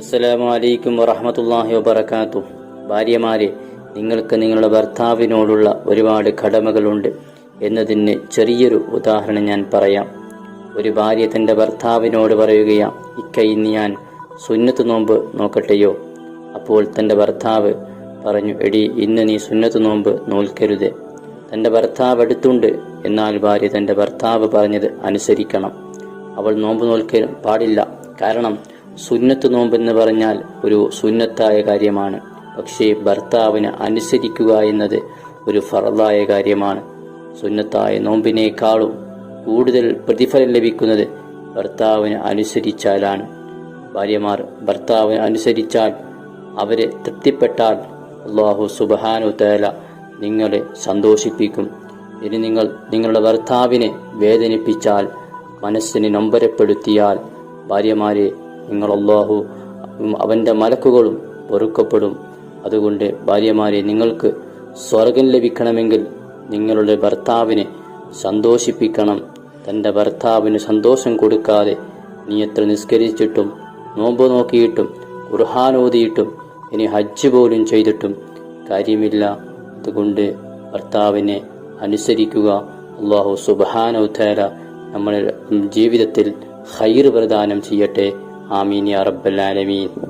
അസ്സലാമു അലൈക്കും വറഹമത്തല്ലാഹി വബർക്കാത്തു ഭാര്യമാരെ നിങ്ങൾക്ക് നിങ്ങളുടെ ഭർത്താവിനോടുള്ള ഒരുപാട് കടമകളുണ്ട് എന്നതിന് ചെറിയൊരു ഉദാഹരണം ഞാൻ പറയാം. ഒരു ഭാര്യ തന്റെ ഭർത്താവിനോട് പറയുകയാ ഇക്ക ഇന്ന് ഞാൻ സുന്നത്ത് നോമ്പ് നോക്കട്ടെയോ? അപ്പോൾ തന്റെ ഭർത്താവ് പറഞ്ഞു എടി ഇന്ന് നീ സുന്നത്ത് നോമ്പ് നോൽക്കരുത്. തന്റെ ഭർത്താവ് എടുത്തുണ്ട് എന്നാൽ ഭാര്യ തന്റെ ഭർത്താവ് പറഞ്ഞത് അനുസരിക്കണം. അവൾ നോമ്പ് നോൽക്കാൻ പാടില്ല. കാരണം സുന്നത്ത് നോമ്പ് എന്ന് പറഞ്ഞാൽ ഒരു സുന്നത്തായ കാര്യമാണ്. പക്ഷേ ഭർത്താവിന് അനുസരിക്കുക എന്നത് ഒരു ഫറദായ കാര്യമാണ്. സുന്നത്തായ നോമ്പിനേക്കാളും കൂടുതൽ പ്രതിഫലം ലഭിക്കുന്നത് ഭർത്താവിന് അനുസരിച്ചാലാണ്. ഭാര്യമാർ ഭർത്താവിന് അനുസരിച്ചാൽ അവരെ തൃപ്തിപ്പെട്ടാൽ അള്ളാഹു സുബഹാനു തേല നിങ്ങളെ സന്തോഷിപ്പിക്കും. ഇനി നിങ്ങൾ നിങ്ങളുടെ ഭർത്താവിനെ വേദനിപ്പിച്ചാൽ മനസ്സിനെ നൊമ്പരപ്പെടുത്തിയാൽ ഭാര്യമാരെ നിങ്ങൾ അള്ളാഹു അവന്റെ മലക്കുകളും പൊറുക്കപ്പെടും. അതുകൊണ്ട് ഭാര്യമാരെ നിങ്ങൾക്ക് സ്വർഗം ലഭിക്കണമെങ്കിൽ നിങ്ങളുടെ ഭർത്താവിനെ സന്തോഷിപ്പിക്കണം. തന്റെ ഭർത്താവിന് സന്തോഷം കൊടുക്കാതെ നീ എത്ര നിസ്കരിച്ചിട്ടും നോമ്പ് നോക്കിയിട്ടും ഖുർഹാൻ ഓതിയിട്ടും ഇനി ഹജ്ജ് പോലും ചെയ്തിട്ടും കാര്യമില്ല. അതുകൊണ്ട് ഭർത്താവിനെ അനുസരിക്കുക. അള്ളാഹു സുബാനോ തേര നമ്മുടെ ജീവിതത്തിൽ ഹൈർ പ്രദാനം ചെയ്യട്ടെ. ആമീൻ യാ റബ്ബൽ ആലമീൻ.